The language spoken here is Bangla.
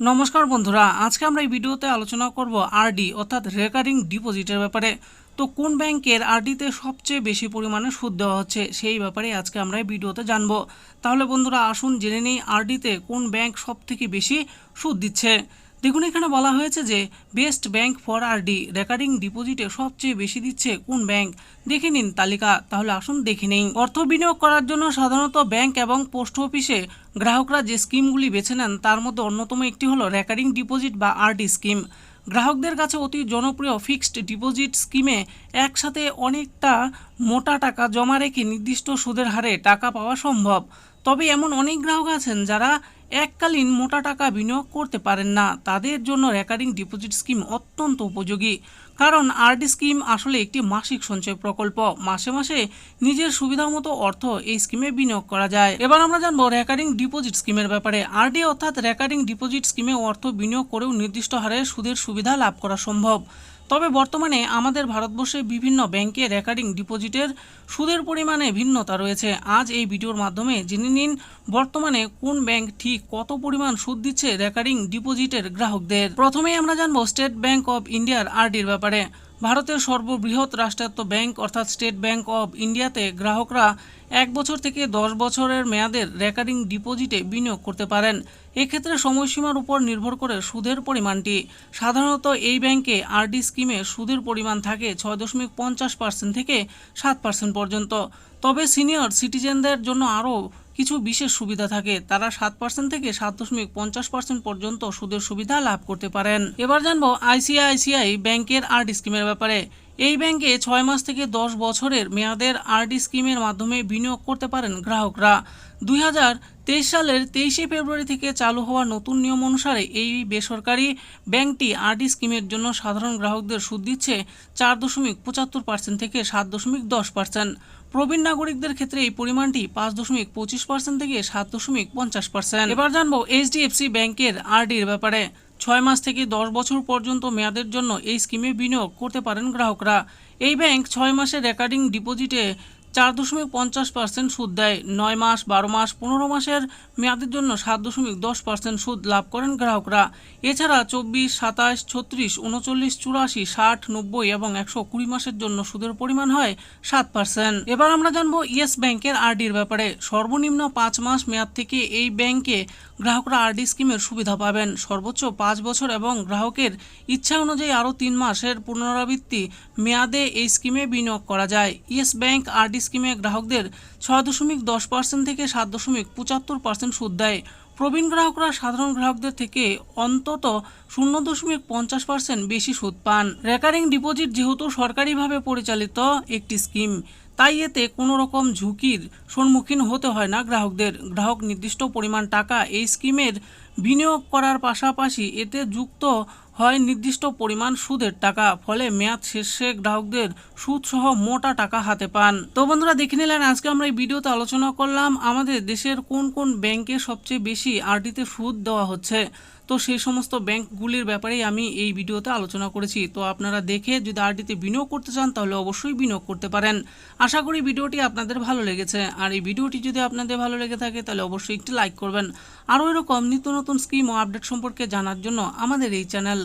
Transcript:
নমস্কার বন্ধুরা, আজকে আমরা এই ভিডিওতে আলোচনা করব আরডি, অর্থাৎ রেকারিং ডিপোজিটের ব্যাপারে। তো কোন ব্যাংকের আরডিতে সবচেয়ে বেশি পরিমাণে সুদ দেওয়া হচ্ছে সেই ব্যাপারে আজকে আমরা এই ভিডিওতে জানব। তাহলে বন্ধুরা, আসুন জেনে নিই আরডিতে কোন ব্যাংক সবথেকে বেশি সুদ দিচ্ছে। দেখুন এখানে বলা হয়েছে যে best bank for RD recurring ডিপোজিটে সবচেয়ে বেশি দিচ্ছে কোন ব্যাংক? দেখে নিন তালিকা, তাহলে আসুন দেখে নিন অর্থ বিনিয়োগ করার জন্য সাধারণত ব্যাংক এবং পোস্ট অফিসে গ্রাহকরা যে স্কিমগুলি বেছে নেন, তার মধ্যে অন্যতম একটি হলো রেকারিং ডিপোজিট বা আরডি স্কিম। গ্রাহকদের কাছে অতি জনপ্রিয় ফিক্সড ডিপোজিট স্কিমে একসাথে অনেকটা মোটা টাকা জমা রেখে নির্দিষ্ট সুদের হারে টাকা পাওয়া সম্ভব। তবে এমন অনেক গ্রাহক আছেন যারা এককালীন মোটা টাকা বিনিয়োগ করতে পারেন না। তাদের জন্য রেকারিং ডিপোজিট স্কিম অত্যন্ত উপযোগী। কারণ আরডি স্কিম আসলে একটি মাসিক সঞ্চয় প্রকল্প। মাসে মাসে নিজের সুবিধা মতো অর্থ এই স্কিমে বিনিয়োগ করা যায়। এবার আমরা জানব রেকারিং ডিপোজিট স্কিমের ব্যাপারে। আরডি অর্থাৎ রেকারিং ডিপোজিট স্কিমে অর্থ বিনিয়োগ করেও নির্দিষ্ট হারে সুদের সুবিধা লাভ করা সম্ভব। তবে বর্তমানে আমাদের ভারতবর্ষে বিভিন্ন ব্যাংকে রেকারিং ডিপোজিটের সুদের পরিমাণে ভিন্নতা রয়েছে। আজ এই ভিডিওর মাধ্যমে জেনে নিন বর্তমানে কোন ব্যাংক ঠিক কত পরিমাণ সুদ দিচ্ছে রেকারিং ডিপোজিটের গ্রাহকদের। প্রথমেই আমরা জানব স্টেট ব্যাংক অব ইন্ডিয়ার আরডির ব্যাপারে। ভারতের সর্ববৃহৎ রাষ্ট্রায়ত্ত ব্যাংক অর্থাৎ স্টেট ব্যাংক অব ইন্ডিয়াতে গ্রাহকরা এক বছর থেকে দশ বছরের মেয়াদের রেকারিং ডিপোজিটে বিনিয়োগ করতে পারেন। এক্ষেত্রে সময়সীমার উপর নির্ভর করে সুদের পরিমাণটি। সাধারণত এই ব্যাংকে আরডি স্কিমে সুদের পরিমাণ থাকে ছয় দশমিক পঞ্চাশ পার্সেন্ট থেকে সাত পার্সেন্ট পর্যন্ত। তবে সিনিয়র সিটিজেনদের জন্য আরও কিছু বিশেষ সুবিধা থাকে, তারা সাত পার্সেন্ট থেকে সাত দশমিক পঞ্চাশ পার্সেন্ট পর্যন্ত সুদের সুবিধা লাভ করতে পারেন। এবার জানব আইসিআইসিআই ব্যাংকের আর্ট স্কিমের ব্যাপারে। এই ব্যাংকে ছয় মাস থেকে দশ বছরের মেয়াদের আরডি স্কিমের মাধ্যমে বিনিয়োগ করতে পারেন গ্রাহকরা। দুই হাজার তেইশ সালের তেইশে ফেব্রুয়ারি থেকে চালু হওয়া নতুন নিয়ম অনুসারে এই বেসরকারি ব্যাংকটি আরডি স্কিমের জন্য সাধারণ গ্রাহকদের সুদ দিচ্ছে চার দশমিক পঁচাত্তর পার্সেন্ট থেকে সাত দশমিক দশ পার্সেন্ট। প্রবীণ নাগরিকদের ক্ষেত্রে এই পরিমাণটি পাঁচ দশমিক পঁচিশ পার্সেন্ট থেকে সাত দশমিক পঞ্চাশ পার্সেন্ট। এবার জানব এইচডিএফসি ব্যাংকের আরডির ব্যাপারে। ছয় মাস থেকে দশ বছর পর্যন্ত মেয়াদের জন্য এই স্কিমে বিনিয়োগ করতে পারেন গ্রাহকরা। এই ব্যাংক ছয় মাসের রেকারিং ডিপোজিটে চার দশমিক পঞ্চাশ পার্সেন্ট সুদ দেয়। নয় মাস, বারো মাস, পনেরো মাসের মেয়াদের জন্য সাত দশমিক দশ পার্সেন্ট সুদ লাভ করেন গ্রাহকরা। এছাড়া চব্বিশ, সাতাশ, ছত্রিশ, উনচল্লিশ, চুরাশি, ষাট, নব্বই এবং একশো কুড়ি মাসের জন্য সুদের পরিমাণ হয় সাত পার্সেন্ট। এবার আমরা জানব ইয়েস ব্যাংকের আরডির ব্যাপারে। সর্বনিম্ন পাঁচ মাস মেয়াদ থেকে এই ব্যাংকে গ্রাহকরা আরডি স্কিমের সুবিধা পাবেন। সর্বোচ্চ পাঁচ বছর এবং গ্রাহকের ইচ্ছা অনুযায়ী আরও তিন মাসের পুনরাবৃত্তি মেয়াদে এই স্কিমে বিনিয়োগ করা যায়। ইয়েস ব্যাংক আরডি স্কিমে গ্রাহকদের ছয় দশমিক দশ পার্সেন্ট থেকে সাত দশমিক পঁচাত্তর পার্সেন্ট সুদ দেয়। প্রবীণ গ্রাহকরা সাধারণ গ্রাহকদের থেকে অন্তত শূন্য দশমিক পঞ্চাশ পার্সেন্ট বেশি সুদ পান। রেকারিং ডিপোজিট যেহেতু সরকারিভাবে পরিচালিত একটি স্কিম, তাই এতে কোনো রকম ঝুঁকির সম্মুখীন হতে হয় না গ্রাহকদের। গ্রাহক নির্দিষ্ট পরিমাণ টাকা এই স্কিমের বিনিয়োগ করার পাশাপাশি এতে যুক্ত হয় নির্দিষ্ট পরিমাণ সুদের টাকা, ফলে মেয়াদ শেষে গ্রাহকদের সুদসহ মোটা টাকা হাতে পান। তো বন্ধুরা, দেখে নিলেন, আজকে আমরা এই ভিডিওতে আলোচনা করলাম আমাদের দেশের কোন কোন ব্যাংকে সবচেয়ে বেশি আরডিতে সুদ দেওয়া হচ্ছে। তো সেই সমস্ত ব্যাংকগুলির ব্যাপারেই আমি এই ভিডিওতে আলোচনা করেছি। তো আপনারা দেখে যদি আরডিতে বিনিয়োগ করতে চান, তাহলে অবশ্যই বিনিয়োগ করতে পারেন। আশা করি ভিডিওটি আপনাদের ভালো লেগেছে। আর এই ভিডিওটি যদি আপনাদের ভালো লেগে থাকে, তাহলে অবশ্যই একটি লাইক করবেন। আরও এরকম নিত্য নতুন স্কিম ও আপডেট সম্পর্কে জানার জন্য আমাদের এই চ্যানেল